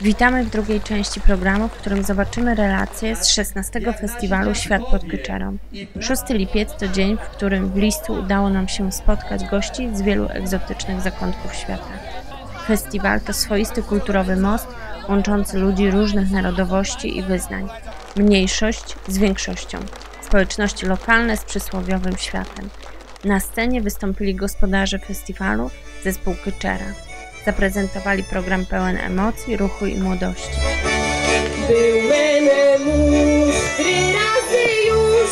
Witamy w drugiej części programu, w którym zobaczymy relacje z 16 festiwalu Świat pod Kyczerą. 6 lipiec to dzień, w którym w listu udało nam się spotkać gości z wielu egzotycznych zakątków świata. Festiwal to swoisty kulturowy most łączący ludzi różnych narodowości i wyznań. Mniejszość z większością. Społeczności lokalne z przysłowiowym światem. Na scenie wystąpili gospodarze festiwalu, zespół Kyczera zaprezentowali program pełen emocji, ruchu i młodości. Był menem mórz, trzy razy już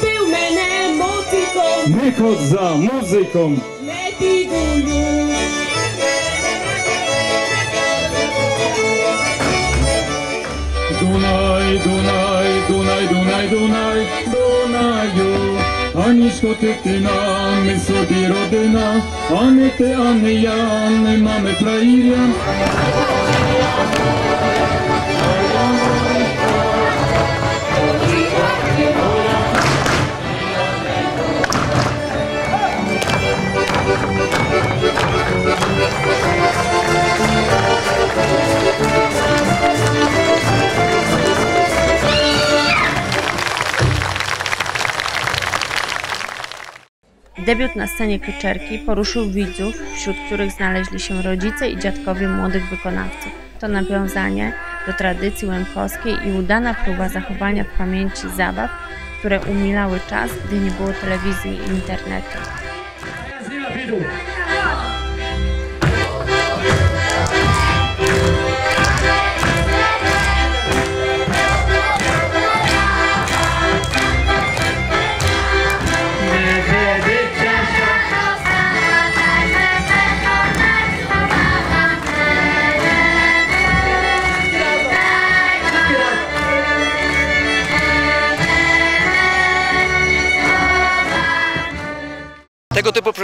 był menem motyką, Nie chodź za muzyką. Dunaj, Dunaj, Dunaj, Dunaj, Dunaj, Dunaju. Ані шкотикина, ми собі родина, а не ти, а не я, нема ми праїря. Thank you. Debiut na scenie Kyczerki poruszył widzów, wśród których znaleźli się rodzice i dziadkowie młodych wykonawców. To nawiązanie do tradycji łemkowskiej i udana próba zachowania w pamięci zabaw, które umilały czas, gdy nie było telewizji i internetu.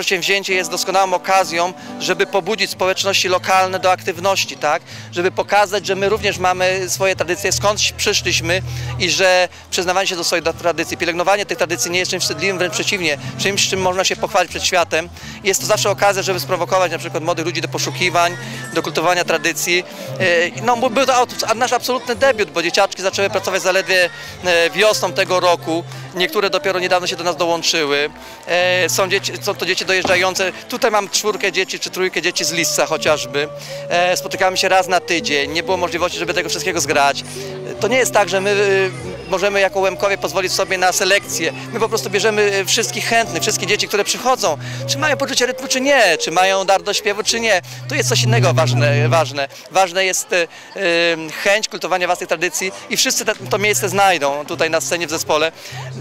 Przedsięwzięcie jest doskonałą okazją, żeby pobudzić społeczności lokalne do aktywności, tak? Żeby pokazać, że my również mamy swoje tradycje, skąd przyszliśmy i że przyznawanie się do swojej tradycji, pielęgnowanie tych tradycji nie jest czymś wstydliwym, wręcz przeciwnie, czymś, czym można się pochwalić przed światem. Jest to zawsze okazja, żeby sprowokować na przykład młodych ludzi do poszukiwań, do kultywowania tradycji. E, No, był to nasz absolutny debiut, bo dzieciaczki zaczęły pracować zaledwie e, wiosną tego roku. Niektóre dopiero niedawno się do nas dołączyły. E, Są, dzieci, są to dzieci dojeżdżające. Tutaj mam czwórkę dzieci czy trójkę dzieci z Lisca chociażby. E, Spotykamy się raz na tydzień. Nie było możliwości, żeby tego wszystkiego zgrać. E, To nie jest tak, że my możemy jako Łemkowie pozwolić sobie na selekcję. My po prostu bierzemy e, wszystkich chętnych, wszystkie dzieci, które przychodzą. Czy mają poczucie rytmu, czy nie. Czy mają dar do śpiewu, czy nie. Tu jest coś innego ważne. Ważne, ważne jest e, e, chęć kultywowania własnej tradycji i wszyscy to miejsce znajdą tutaj na scenie w zespole.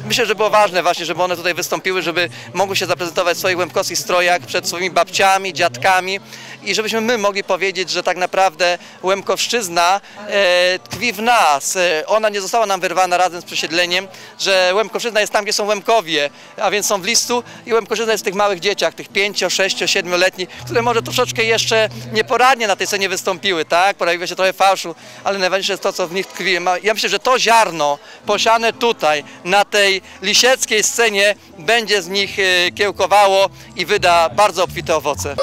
Myślę, że było ważne właśnie, żeby one tutaj wystąpiły, żeby mogły się zaprezentować w swoich łemkowskich strojach przed swoimi babciami, dziadkami i żebyśmy my mogli powiedzieć, że tak naprawdę Łemkowszczyzna e, tkwi w nas. E, ona nie została nam wyrwana razem z przesiedleniem, że Łemkowszczyzna jest tam, gdzie są Łemkowie, a więc są w listu i Łemkowszczyzna jest w tych małych dzieciach, tych 5, 6, 7-letnich, które może troszeczkę jeszcze nieporadnie na tej scenie wystąpiły, tak? Pojawiło się trochę fałszu, ale najważniejsze jest to, co w nich tkwi. Ja myślę, że to ziarno posiane tutaj, na tej lisieckiej scenie, będzie z nich e, kiełkowało i wyda bardzo obfite owoce.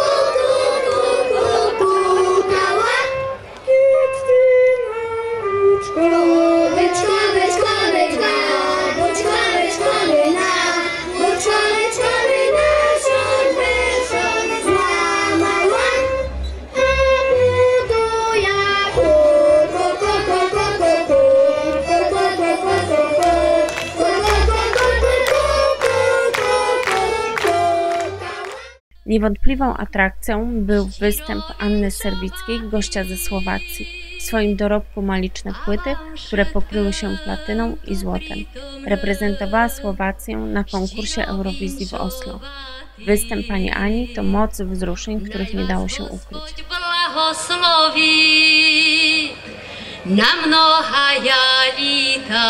Niewątpliwą atrakcją był występ Anny Serbickiej, gościa ze Słowacji. W swoim dorobku ma liczne płyty, które pokryły się platyną i złotem. Reprezentowała Słowację na konkursie Eurowizji w Oslo. Występ pani Ani to moc wzruszeń, których nie dało się ukryć. Na mnoha ja lita,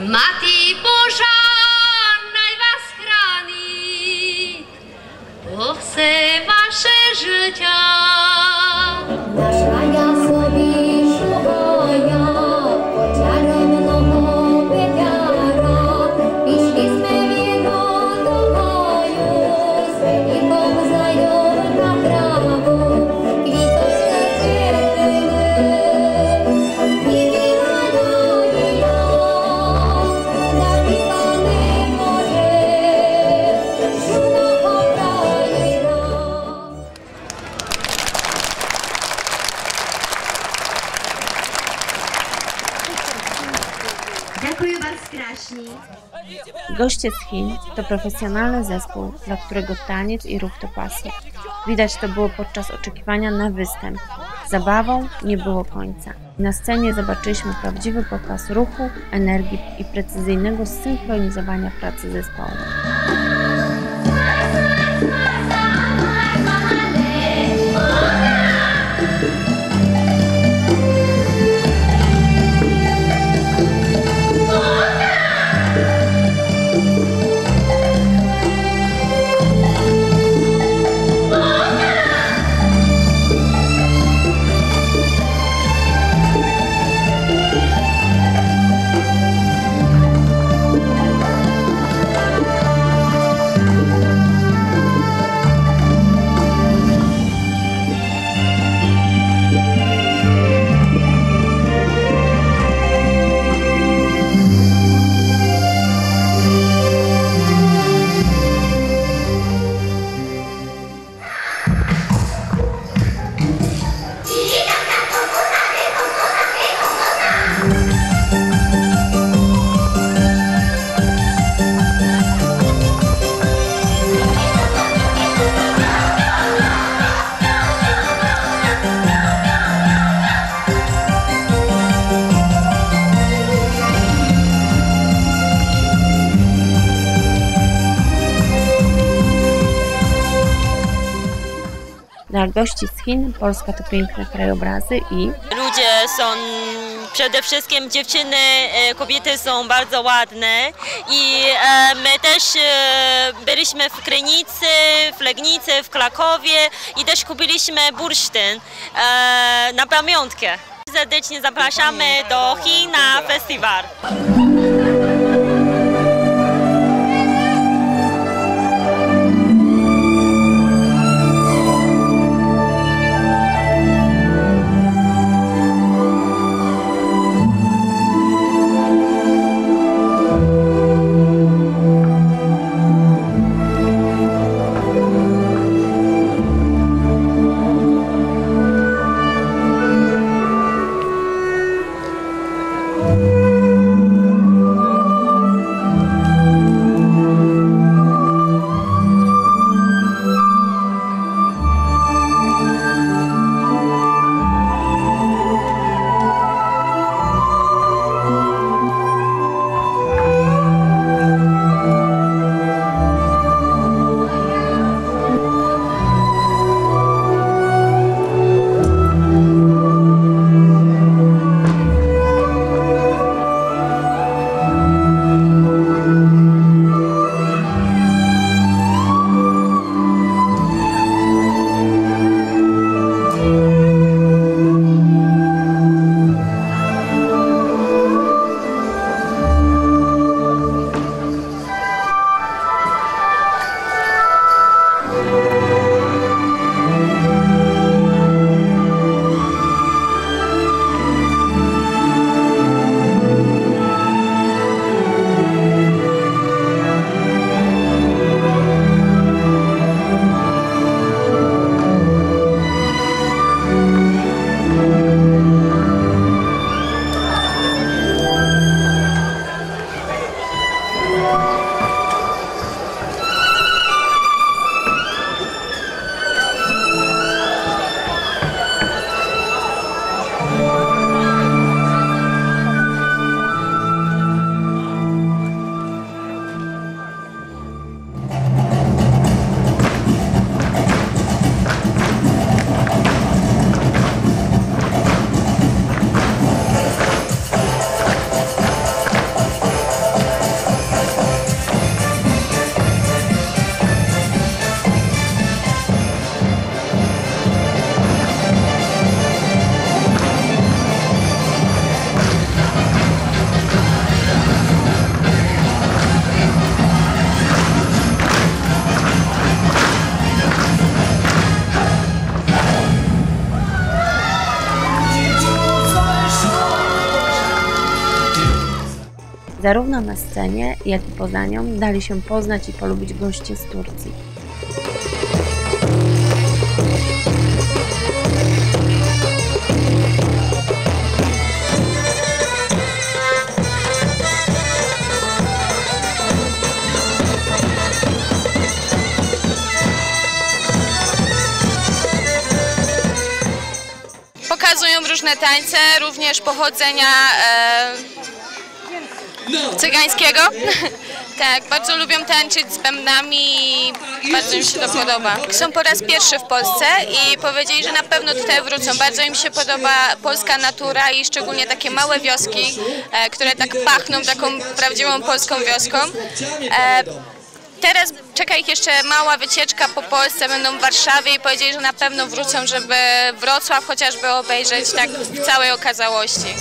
Mati Boża naj was chrani, po wse wasze życia. 那是那样。Goście z Chin to profesjonalny zespół, dla którego taniec i ruch to pasja. Widać to było podczas oczekiwania na występ. Zabawą nie było końca. Na scenie zobaczyliśmy prawdziwy pokaz ruchu, energii i precyzyjnego synchronizowania pracy zespołu. Gości z Chin Polska to piękne krajobrazy i Ludzie są przede wszystkim dziewczyny, e, kobiety są bardzo ładne i e, my też e, byliśmy w Krynicy, w Legnicy, w Krakowie i też kupiliśmy bursztyn na pamiątkę. Serdecznie zapraszamy do Chin na festiwal. Zarówno na scenie, jak i poza nią dali się poznać i polubić goście z Turcji. Pokazują różne tańce, również pochodzenia e cygańskiego. tak, bardzo lubią tańczyć z bębnami i bardzo im się to podoba. Są po raz pierwszy w Polsce i powiedzieli, że na pewno tutaj wrócą. Bardzo im się podoba polska natura i szczególnie takie małe wioski, e, które tak pachną taką prawdziwą polską wioską. E, Teraz czeka ich jeszcze mała wycieczka po Polsce, będą w Warszawie i powiedzieli, że na pewno wrócą, żeby Wrocław chociażby obejrzeć tak w całej okazałości.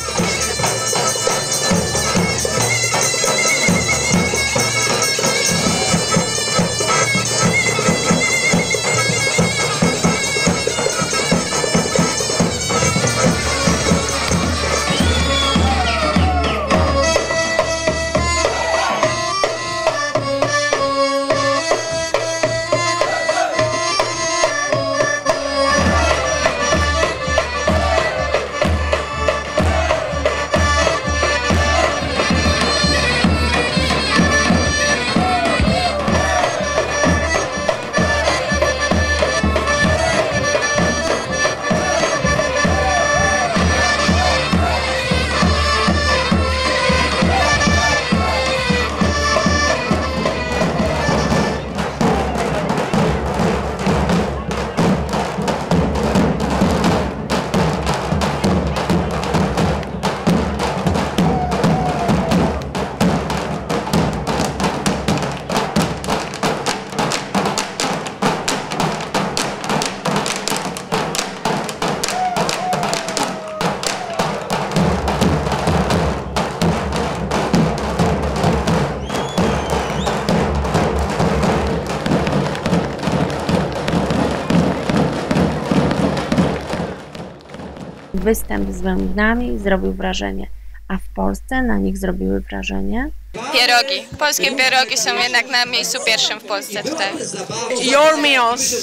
Występ z bębnami zrobił wrażenie, a w Polsce na nich zrobiły wrażenie Pierogi. Polskie pierogi są jednak na miejscu pierwszym w Polsce tutaj. Your meals.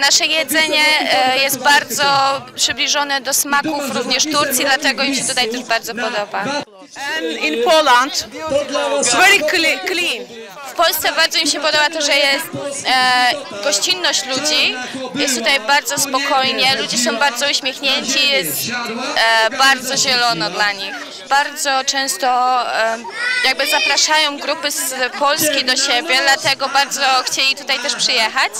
Nasze jedzenie e, jest bardzo przybliżone do smaków również Turcji, dlatego im się tutaj też bardzo podoba. And in Poland, it's very cle- clean. W Polsce bardzo im się podoba to, że jest e, gościnność ludzi. Jest tutaj bardzo spokojnie, ludzie są bardzo uśmiechnięci, jest e, bardzo zielono dla nich. Bardzo często e, jakby zapraszają grupy z Polski do siebie, dlatego bardzo chcieli tutaj też przyjechać.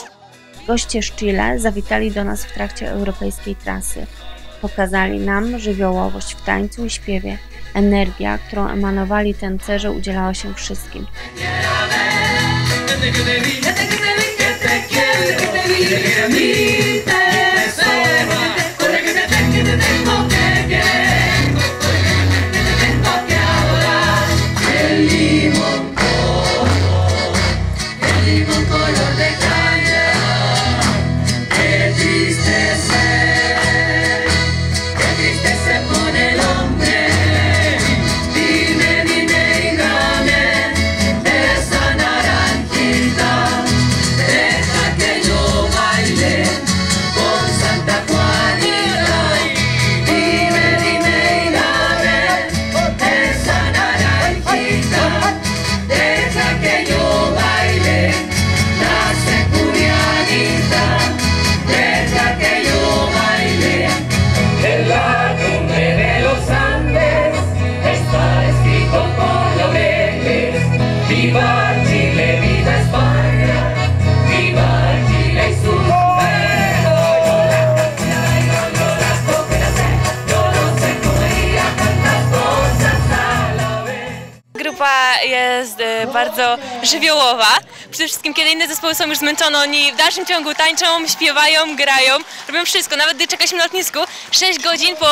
Goście z Chile zawitali do nas w trakcie europejskiej trasy. Pokazali nam żywiołowość w tańcu i śpiewie. Energia, którą emanowali tancerze, udzielała się wszystkim. Jest e, bardzo żywiołowa. Przede wszystkim, kiedy inne zespoły są już zmęczone, oni w dalszym ciągu tańczą, śpiewają, grają, robią wszystko. Nawet gdy czekaliśmy na lotnisku, 6 godzin po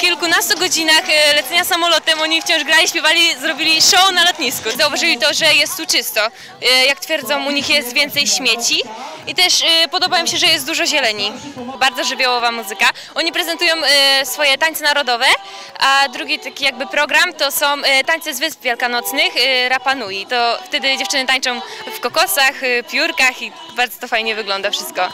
kilkunastu godzinach e, lecenia samolotem, oni wciąż grali, śpiewali, zrobili show na lotnisku. Zauważyli to, że jest tu czysto. E, Jak twierdzą, u nich jest więcej śmieci i też e, podoba im się, że jest dużo zieleni. Bardzo żywiołowa muzyka. Oni prezentują swoje tańce narodowe, a drugi taki jakby program to są tańce z Wysp Wielkanocnych, e, Rapa Nui. To wtedy dziewczyny tańczą w kokosach, e, piórkach i bardzo to fajnie wygląda wszystko.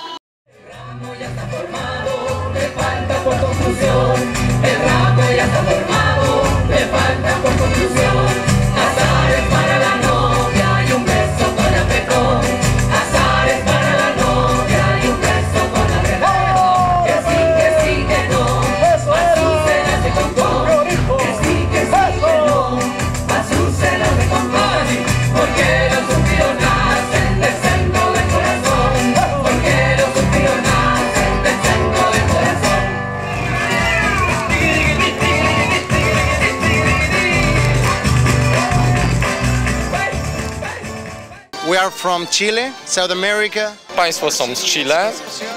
From Chile, South America. Państwo są z Chile,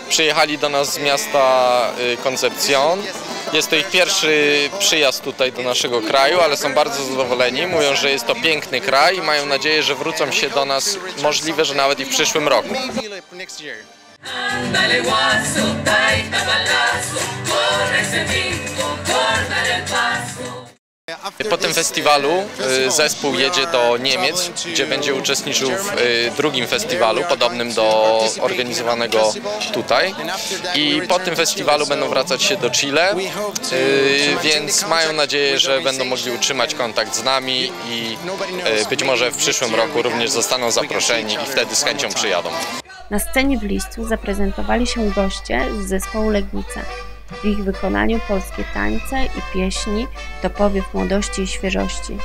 przyjechali do nas z miasta y, Concepcion. Jest to ich pierwszy przyjazd tutaj do naszego kraju, ale są bardzo zadowoleni. Mówią, że jest to piękny kraj i mają nadzieję, że wrócą się do nas możliwe, że nawet i w przyszłym roku. Ándale guaso, taita balazo, corre ese Po tym festiwalu y, zespół jedzie do Niemiec, gdzie będzie uczestniczył w y, drugim festiwalu, podobnym do organizowanego tutaj. I po tym festiwalu będą wracać się do Chile, y, więc mają nadzieję, że będą mogli utrzymać kontakt z nami i być może w przyszłym roku również zostaną zaproszeni i wtedy z chęcią przyjadą. Na scenie w Listu zaprezentowali się goście z zespołu Legnica. W ich wykonaniu polskie tańce i pieśni to powiew młodości i świeżości.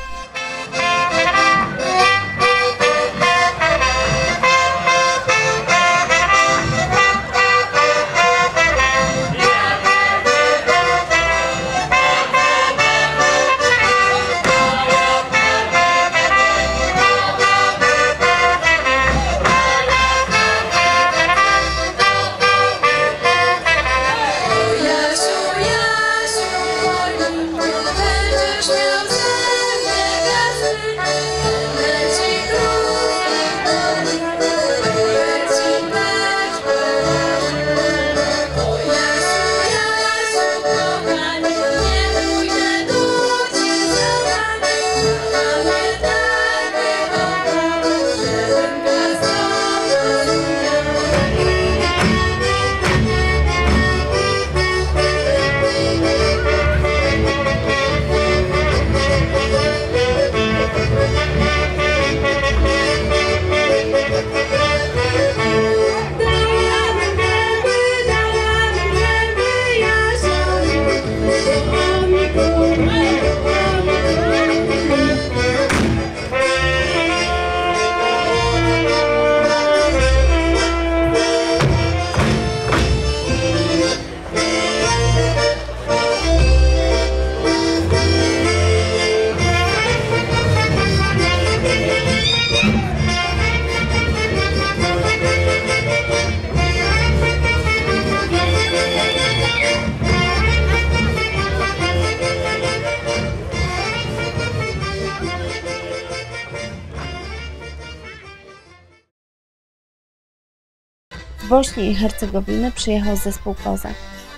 Z Bośni i Hercegowiny przyjechał zespół Kozak.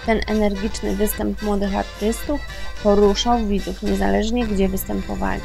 Ten energiczny występ młodych artystów poruszał widzów niezależnie gdzie występowali.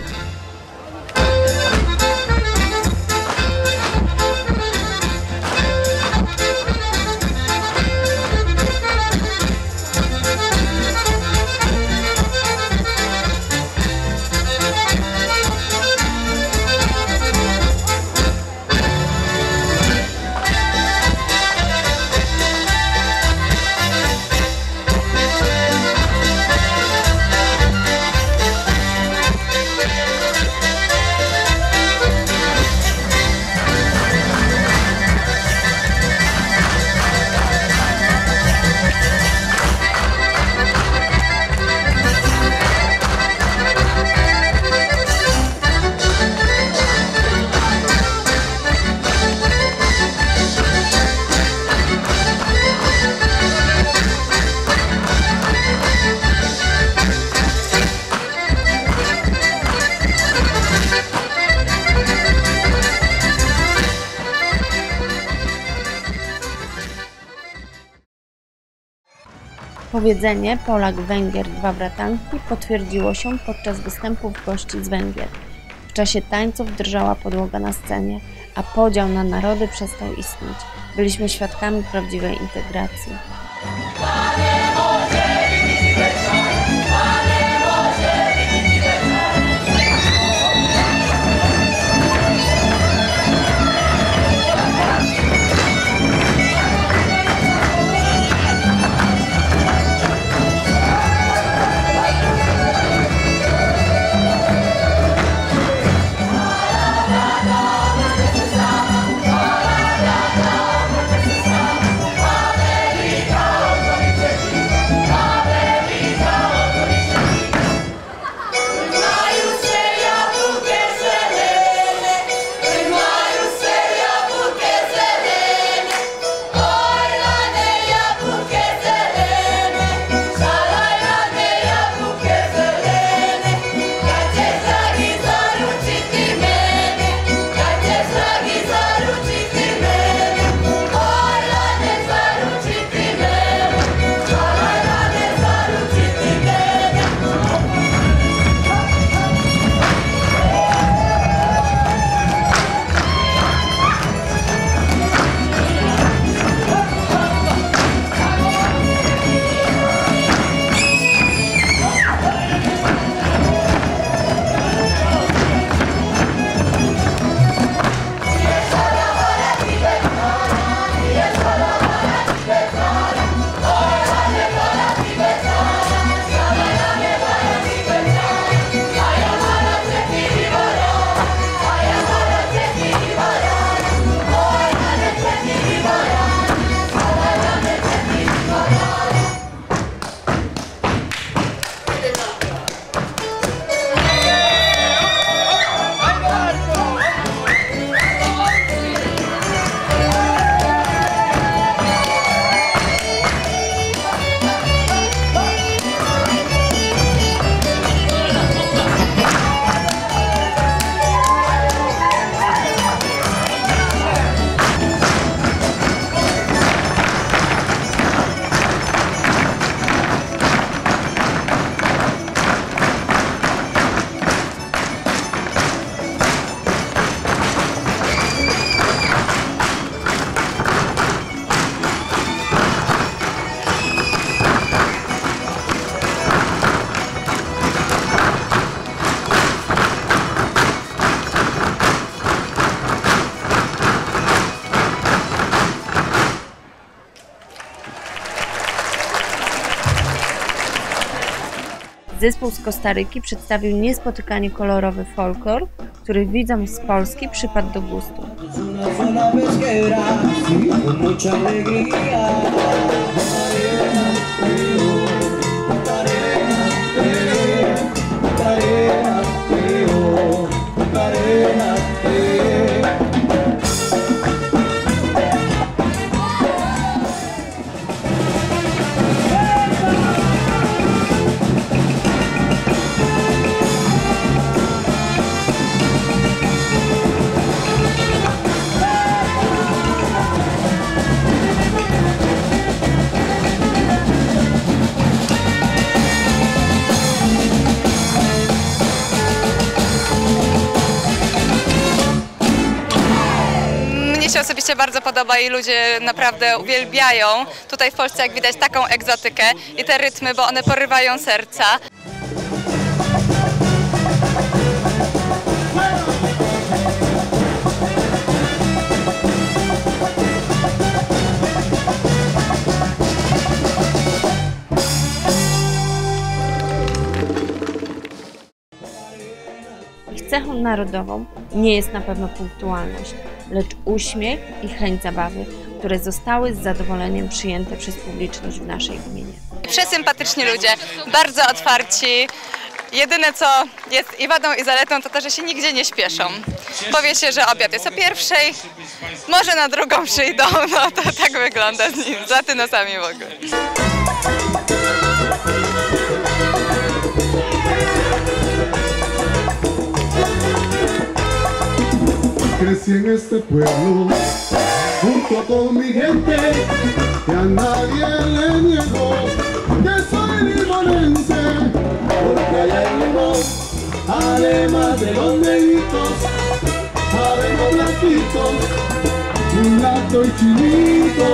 Powiedzenie Polak-Węgier dwa bratanki potwierdziło się podczas występów gości z Węgier. W czasie tańców drżała podłoga na scenie, a podział na narody przestał istnieć. Byliśmy świadkami prawdziwej integracji. Zespół z Kostaryki przedstawił niespotykanie kolorowy folklor, który widzom z Polski przypadł do gustu. Osobiście bardzo podoba i ludzie naprawdę uwielbiają tutaj w Polsce, jak widać, taką egzotykę i te rytmy, bo one porywają serca. Cechą narodową nie jest na pewno punktualność, lecz uśmiech i chęć zabawy, które zostały z zadowoleniem przyjęte przez publiczność w naszej gminie. Przesympatyczni ludzie, bardzo otwarci. Jedyne co jest i wadą i zaletą to to, że się nigdzie nie śpieszą. Powie się, że obiad jest o pierwszej, może na drugą przyjdą, no to tak wygląda z nim, za tynosami w ogóle. Crecí en este pueblo junto con mi gente que a nadie le niego que soy limonense porque allá en Limón además de los negritos sabemos blanquitos mulato y chinito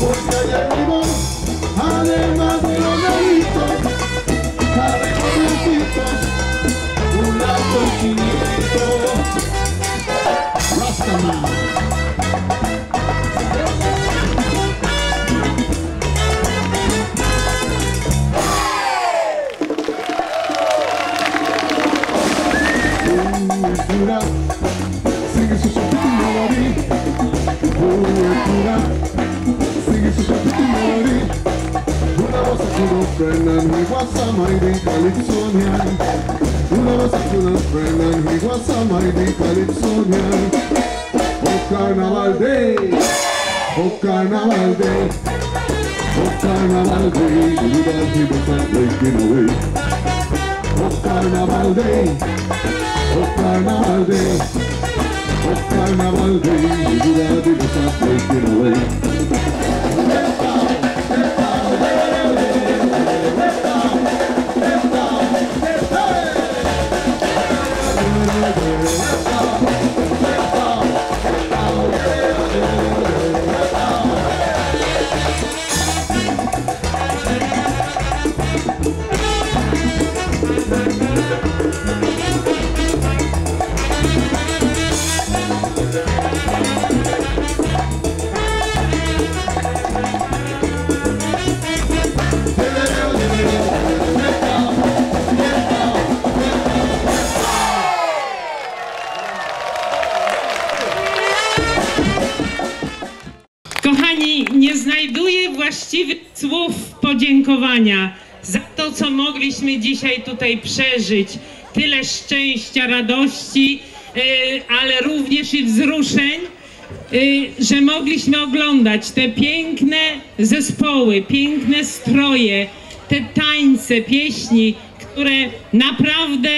porque allá en Limón además de los negritos kudo Brennan, he was a mighty Calypsonian. Una voz a kudo Brennan, he was a mighty Calypsonian. Carnaval Day, oh Carnaval Day, oh Carnaval Day, the little people start breaking away. Oh Carnaval Day, oh Carnaval Day, oh Carnaval Day, the little people start breaking away. Mogliśmy dzisiaj tutaj przeżyć. Tyle szczęścia, radości, yy, ale również i wzruszeń, yy, że mogliśmy oglądać te piękne zespoły, piękne stroje, te tańce, pieśni, które naprawdę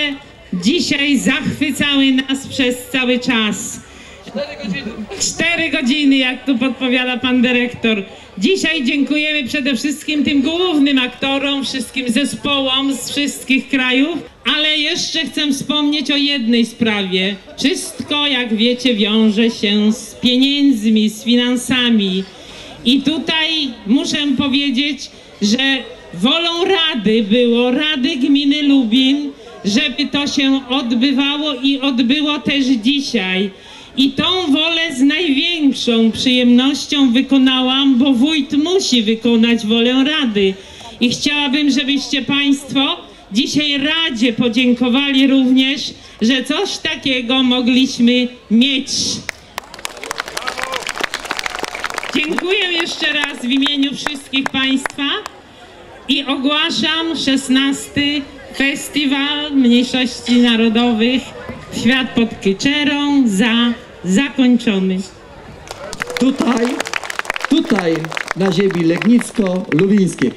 dzisiaj zachwycały nas przez cały czas. Cztery godziny, jak tu podpowiada pan dyrektor. Dzisiaj dziękujemy przede wszystkim tym głównym aktorom, wszystkim zespołom z wszystkich krajów, ale jeszcze chcę wspomnieć o jednej sprawie. Wszystko, jak wiecie, wiąże się z pieniędzmi, z finansami. I tutaj muszę powiedzieć, że wolą Rady było, Rady Gminy Lubin, żeby to się odbywało i odbyło też dzisiaj. I tą wolę z największą przyjemnością wykonałam, bo wójt musi wykonać wolę Rady. I chciałabym, żebyście Państwo dzisiaj Radzie podziękowali również, że coś takiego mogliśmy mieć. Dziękuję jeszcze raz w imieniu wszystkich Państwa i ogłaszam 16 Festiwal Mniejszości Narodowych Świat pod Kyczerą za zakończony. Tutaj, tutaj na ziemi legnicko-lubińskiej.